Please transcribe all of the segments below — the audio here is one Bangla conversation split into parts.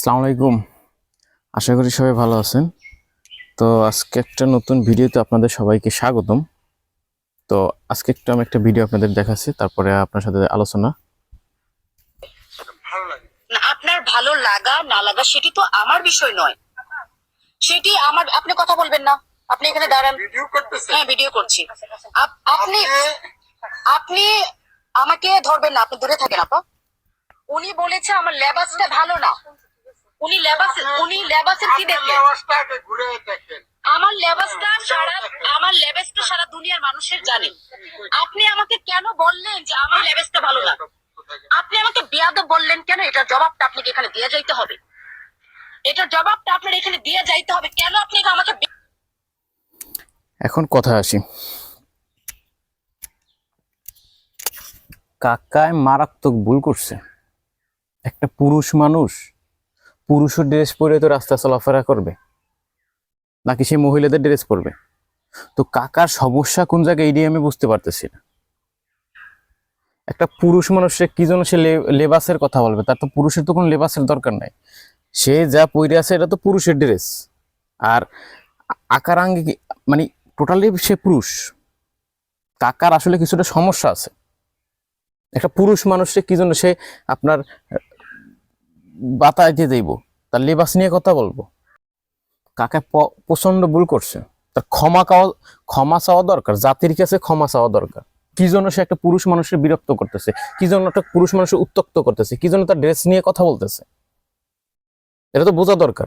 আসসালামু আলাইকুম। আশা করি সবাই ভালো আছেন। তো আজকে একটা নতুন ভিডিওতে আপনাদের সবাইকে স্বাগতম। তো আজকে একটু আমি একটা ভিডিও আপনাদের দেখাচ্ছি তারপরে আপনার সাথে আলোচনা। আপনার ভালো লাগা না লাগা সেটি তো আমার বিষয় নয়। সেটি আমার আপনি কথা বলবেন না। আপনি এখানে দাঁড়ান। ভিডিও করতেছে হ্যাঁ ভিডিও করছি। আপ- আপনি আপনি আমাকে ধরবেন না আপনি দূরে থাকেন আপা। উনি বলেছে আমার লেবাসটা ভালো না। উনি লেবাস উনি লেবাসের কি ঘুরে দেখেন। আমার লেবাসটা সারা আমার লেবাসটা সারা দুনিয়ার মানুষের জানে। আপনি আমাকে কেন বললেন যে আমার লেবাসটা ভালো না? আপনি আমাকে বেয়াদব বললেন কেন? এটার জবাবটা আপনাকে এখানে দিয়ে যাইতে হবে। এটার জবাবটা আপনার এখানে দিয়ে যাইতে হবে। কেন আপনি আমাকে এখন কথা আসি। কাকায় মারাত্মক ভুল করছে। একটা পুরুষ মানুষ পুরুষের ড্রেস পরে তো রাস্তা চলাফেরা করবে? নাকি সে মহিলাদের ড্রেস পরবে? তো কাকার সমস্যা কোন জায়গায় এই নিয়ে আমি বুঝতে পারতেছি না। একটা পুরুষ মানুষের কি জন্য সে লেবাসের কথা বলবে, তার তো পুরুষের তো কোনো লেবাসের দরকার নাই। সে যা পরে আছে এটা তো পুরুষের ড্রেস আর আকার আঙ্গি মানে টোটালি সে পুরুষ। কাকার আসলে কিছুটা সমস্যা আছে। একটা পুরুষ মানুষের কি জন্য সে আপনার বাতাইতে দেব তার লেবাস নিয়ে কথা বলব। কাকে প্রচণ্ড ভুল করছে। তার ক্ষমা খাওয়া ক্ষমা চাওয়া দরকার। জাতির কাছে ক্ষমা চাওয়া দরকার। কি জন্য সে একটা পুরুষ মানুষের বিরক্ত করতেছে? কি জন্য একটা পুরুষ মানুষের উত্তক্ত করতেছে? কি জন্য তার ড্রেস নিয়ে কথা বলতেছে? এটা তো বোঝা দরকার।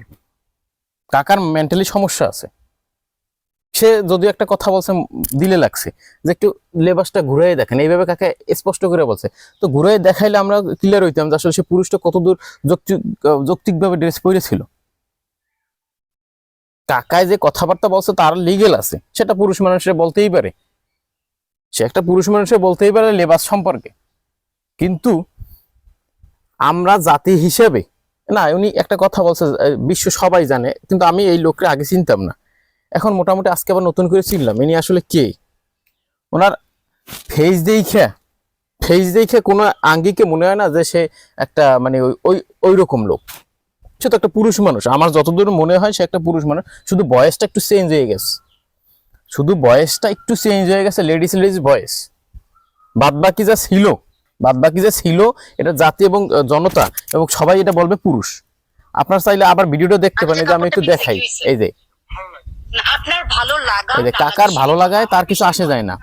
কাকার মেন্টালি সমস্যা আছে। সে যদিও একটা কথা বলছে দিলে লাগছে, যে একটু লেবাসটা ঘুরাই দেখেন। এইভাবে কাকে স্পষ্ট করে বলছে। তো ঘুরাই দেখাইলে আমরা ক্লিয়ার হইতাম যে আসলে সে পুরুষটা কতদূর যৌক্তিক, যৌক্তিকভাবে ড্রেস পরেছিল। কাকায় যে কথাবার্তা বলছে, তার লিগেল আছে। সেটা পুরুষ মানুষের বলতেই পারে। সে একটা পুরুষ মানুষের বলতেই পারে লেবাস সম্পর্কে। কিন্তু আমরা জাতি হিসেবে, না, উনি একটা কথা বলছে বিশ্ব সবাই জানে, কিন্তু আমি এই লোককে আগে চিনতাম না। এখন মোটামুটি আজকে আবার নতুন করে চিনলাম ইনি আসলে কে? ওনার ফেস দেখে ফেস দেখে কোনো আঙ্গিকে মনে হয় না যে সে একটা মানে ওই ওই রকম লোক। সে তো একটা পুরুষ মানুষ। আমার যতদূর মনে হয় সে একটা পুরুষ মানুষ। শুধু বয়সটা একটু চেঞ্জ হয়ে গেছে। শুধু বয়সটা একটু চেঞ্জ হয়ে গেছে লেডিস লেডিস বয়স। বাদ বাকি যা ছিল বাদ বাকি যা ছিল, এটা জাতি এবং জনতা এবং সবাই এটা বলবে পুরুষ। আপনার চাইলে আবার ভিডিওটা দেখতে পারেন যে আমি একটু দেখাই। এই যে আপনার ভালো লাগা কাকার ভালো লাগায় তার কিছু আসে যায় না।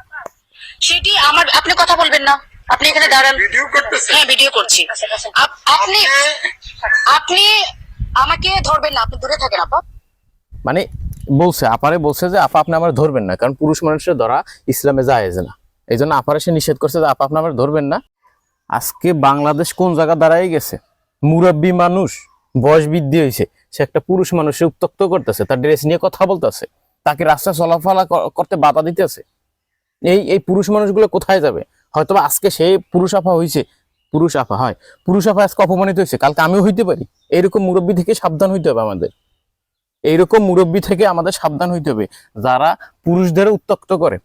সেটি আমার আপনি কথা বলবেন না। আপনি এখানে দাঁড়ান। ভিডিও হ্যাঁ ভিডিও করছি। আপ- আপনি আপনি আমাকে ধরবেন না আপনি দূরে থাকেন আপা। মানে বলছে আপারে বলছে যে আপা আপনি আমার ধরবেন না কারণ পুরুষ মানুষের ধরা ইসলামে জায়েজ না। এই জন্য আপারে সে নিষেধ করছে যে আপা আপনি আমার ধরবেন না। আজকে বাংলাদেশ কোন জায়গা দাঁড়াই গেছে? মুরব্বী মানুষ। বয়স বৃদ্ধি হয়েছে সে একটা পুরুষ মানুষে উত্তক্ত করতেছে, তার ড্রেস নিয়ে কথা বলতেছে, তাকে রাস্তা চলাফলা করতে বাধা দিতেছে। এই এই পুরুষ মানুষগুলো কোথায় যাবে? হয়তো আজকে সে পুরুষ আফা হয়েছে পুরুষ আফা, হয়, পুরুষ আফা আজকে অপমানিত হয়েছে কালকে আমিও হইতে পারি। এইরকম মুরব্বী থেকে সাবধান হইতে হবে আমাদের। এইরকম মুরব্বী থেকে আমাদের সাবধান হইতে হবে, যারা পুরুষদের উত্তক্ত করে,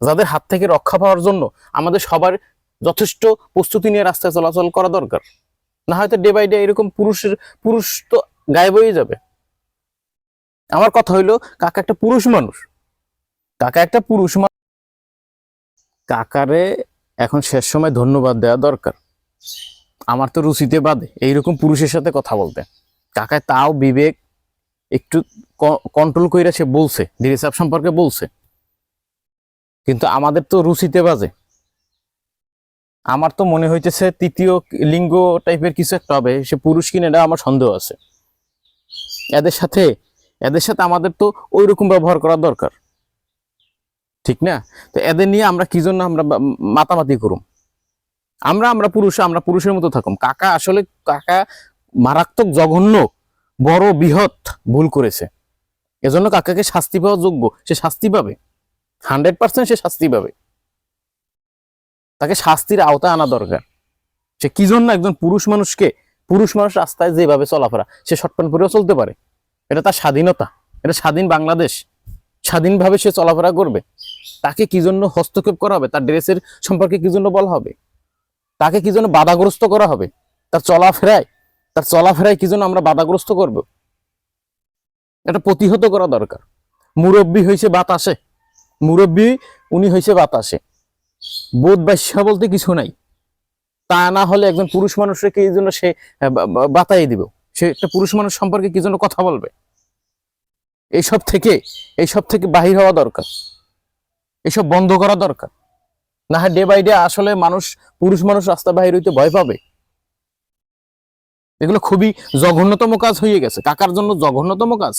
যাদের হাত থেকে রক্ষা পাওয়ার জন্য আমাদের সবার যথেষ্ট প্রস্তুতি নিয়ে রাস্তায় চলাচল করা দরকার। না হয়তো ডে বাই ডে এরকম পুরুষের, পুরুষ তো গায়েব হয়ে যাবে। আমার কথা হইল, কাকা একটা পুরুষ মানুষ। কাকা একটা পুরুষ মানুষ কাকারে এখন শেষ সময় ধন্যবাদ দেওয়া দরকার। আমার তো রুচিতে বাদে, এইরকম পুরুষের সাথে কথা বলতে। কাকায় তাও বিবেক একটু কন্ট্রোল কইরা সে বলছে ডিরেসাব সম্পর্কে বলছে। কিন্তু আমাদের তো রুচিতে বাজে। আমার তো মনে হইতেছে তৃতীয় লিঙ্গ টাইপের কিছু একটা হবে, সে পুরুষ কিনা এটা আমার সন্দেহ আছে। এদের সাথে এদের সাথে আমাদের তো ওই রকম ব্যবহার করা দরকার। ঠিক না? তো এদের নিয়ে আমরা কি জন্য আমরা মাতামাতি করুম? আমরা আমরা পুরুষ, আমরা পুরুষের মতো থাকুম। কাকা আসলে, কাকা মারাত্মক জঘন্য, বড়, বৃহৎ ভুল করেছে। এজন্য কাকাকে শাস্তি পাওয়া যোগ্য, সে শাস্তি পাবে। হান্ড্রেড পার্সেন্ট সে শাস্তি পাবে। তাকে শাস্তির আওতায় আনা দরকার। সে কি জন্য একজন পুরুষ মানুষকে, পুরুষ মানুষ রাস্তায় যেভাবে চলাফেরা, সে শর্ট প্যান্ট পরেও চলতে পারে? এটা তার স্বাধীনতা, এটা স্বাধীন বাংলাদেশ। স্বাধীনভাবে সে চলাফেরা করবে। তাকে কি জন্য হস্তক্ষেপ করা হবে? তার ড্রেসের সম্পর্কে কি জন্য বলা হবে? তাকে কি জন্য বাধাগ্রস্ত করা হবে? তার চলাফেরায় তার চলাফেরায় কি জন্য আমরা বাধাগ্রস্ত করব? এটা প্রতিহত করা দরকার। মুরব্বী হয়েছে বাতাসে। মুরব্বী, উনি হয়েছে বাতাসে। বোধ বাস্যা বলতে কিছু নাই। তা না হলে একজন পুরুষ মানুষকে কি জন্য সে বাতাই দিব? সে একটা পুরুষ মানুষ সম্পর্কে কি জন্য কথা বলবে? এইসব থেকে এইসব থেকে বাহির হওয়া দরকার। এসব বন্ধ করা দরকার। না হয় ডে বাই ডে আসলে মানুষ, পুরুষ মানুষ রাস্তা বাহির হইতে ভয় পাবে। এগুলো খুবই জঘন্যতম কাজ হয়ে গেছে। কাকার জন্য জঘন্যতম কাজ।